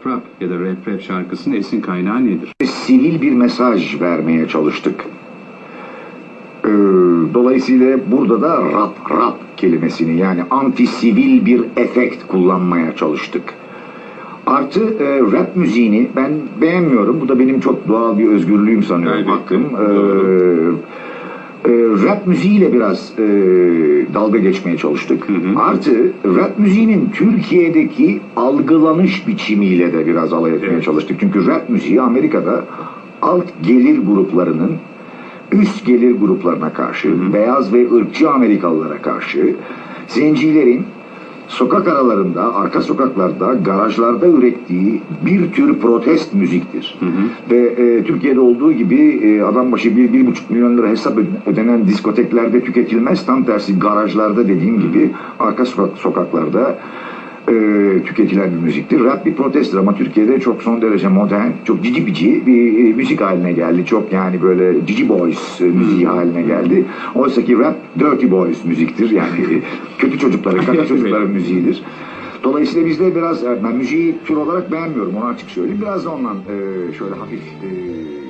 rap rap ya da rap rap şarkısının esin kaynağı nedir? sivil bir mesaj vermeye çalıştık. Ee, dolayısıyla burada da rap rap kelimesini yani anti sivil bir efekt kullanmaya çalıştık. Artı e, rap müziğini ben beğenmiyorum. Bu da benim çok doğal bir özgürlüğüm sanıyorum hakkım. Ee, e, rap müziğiyle biraz e, dalga geçmeye çalıştık. Artı rap müziğinin Türkiye'deki algılanış biçimiyle de biraz alay etmeye Evet. çalıştık. Çünkü rap müziği Amerika'da alt gelir gruplarının üst gelir gruplarına karşı, beyaz ve ırkçı Amerikalılara karşı zencilerin sokak aralarında, arka sokaklarda, garajlarda ürettiği bir tür protest müziktir. Ve e, Türkiye'de olduğu gibi e, adam başı bir, bir buçuk milyon lira hesap ödenen diskoteklerde tüketilmez. Tam tersi garajlarda dediğim gibi arka sokak, sokaklarda e, tüketilen bir müziktir. Rap bir protesttir ama Türkiye'de çok son derece modern, çok cici bici bir e, müzik haline geldi. Çok yani böyle cici boys e, müziği haline geldi. Oysa ki rap dirty boys müziktir. Yani e, kötü çocukların, kaka çocukların müziğidir. Dolayısıyla bizde biraz, ben müziği tür olarak beğenmiyorum onu açık söyleyeyim. Biraz da ondan e, şöyle hafif e,